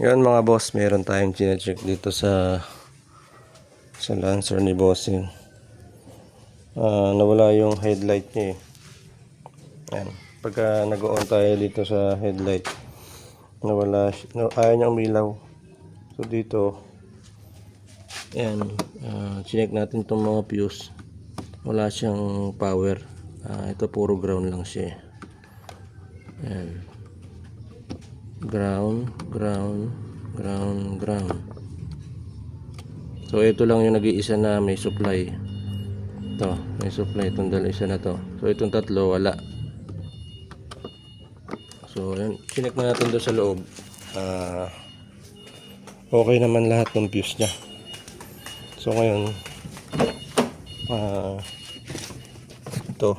Ngayon mga boss, meron tayong chinecheck dito sa sa Lancer ni Bossing. Ah, nawala yung headlight niya eh. Yan. Pagka nag-on tayo dito sa headlight, nawala, no, ayaw niya umilaw. So dito, yan, ah, chinek natin itong mga fuse. Wala siyang power. Ah, ito puro ground lang siya. eh. Yan. Ground, ground, ground, ground. So ito lang yung nag-iisa na may supply. Ito, may supply itong dalawa na to. So itong tatlo wala. So yan, chinek na natin doon sa loob. Ah, okay naman lahat ng fuse niya. So ngayon, ah, ito.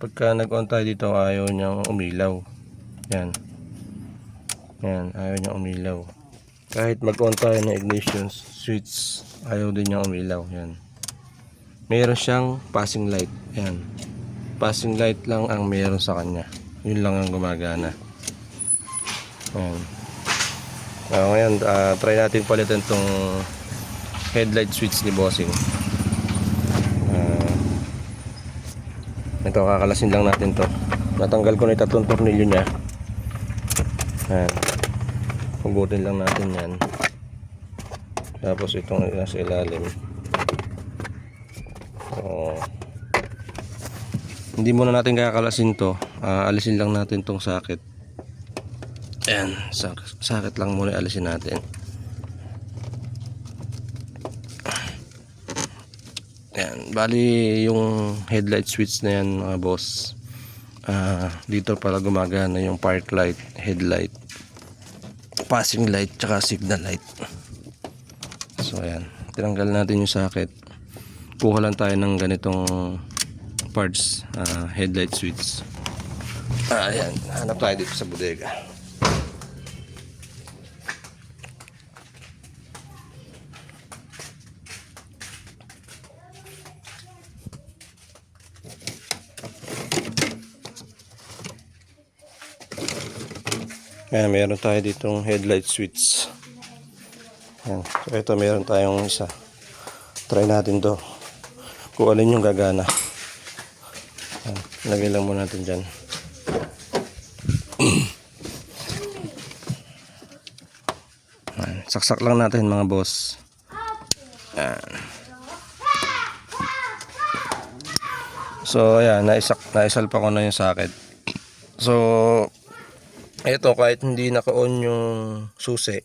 Pagka nag-on tayo dito, ayaw niyang umilaw. Yan. Yan, ayaw niya umilaw. Kahit mag-on tayo ng ignition switch, ayaw din niya umilaw. Yan. Meron siyang passing light. Yan. Passing light lang ang meron sa kanya. Yun lang ang gumagana. Yan. Ah, ngayon, ah, try natin palitan tong headlight switch ni Bossing. Ah, ito, kakalasin lang natin to. Natanggal ko na itatong tornilyo niya. Yan. Hugutin lang natin yan. Tapos itong nasa ilalim. So, hindi muna natin kakalasin to. Ah, alisin lang natin tong sakit. Ayan. Sak sakit lang muna alisin natin. Ayan. Bali yung headlight switch na yan mga boss. Ah, dito pala gumagana yung park light, headlight passing light tsaka signal light. So ayan. Tinanggal natin yung socket. Kuha lang tayo ng ganitong parts ah, headlight switch. Ah, ayan. Hanap tayo dito sa bodega Ayan, meron tayo ditong headlight switch. Ayan. So, ito meron tayong isa. Try natin to. Kung alin yung gagana. Ayan. Lagay lang muna natin dyan. Ayan. Saksak lang natin mga boss. Ayan. So, ayan. Naisak, naisalpa ko na yung socket. So, ito kahit hindi naka-on yung susi,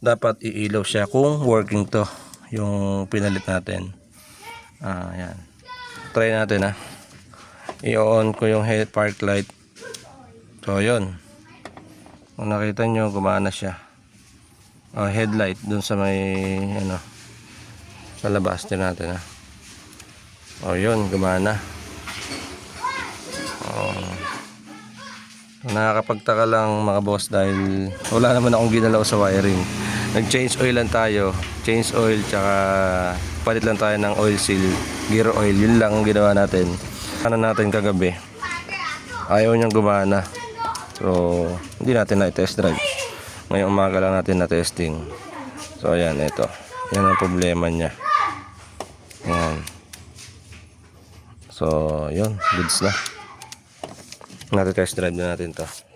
dapat iilaw siya kung working to yung pinalit natin. Ah, yan. Try natin ah. I-on ko yung head park light. So, yun. Kung nakita nyo, gumana siya. Oh, headlight dun sa may ano sa labas din natin ah. Oh, yun, gumana. Oh. Nakakapagtaka lang mga boss dahil wala naman akong ginalaw sa wiring. Nag-change oil lang tayo. Change oil tsaka palit lang tayo ng oil seal, gear oil. Yun lang ang ginawa natin. Ano natin kagabi. Ayaw niyang gumana. So, hindi natin na-test drive. Ngayong umaga lang natin na-testing. So, ayan, ito. Yan ang problema niya. Ayan. So, yun. Goods na. Natin test drive na natin to.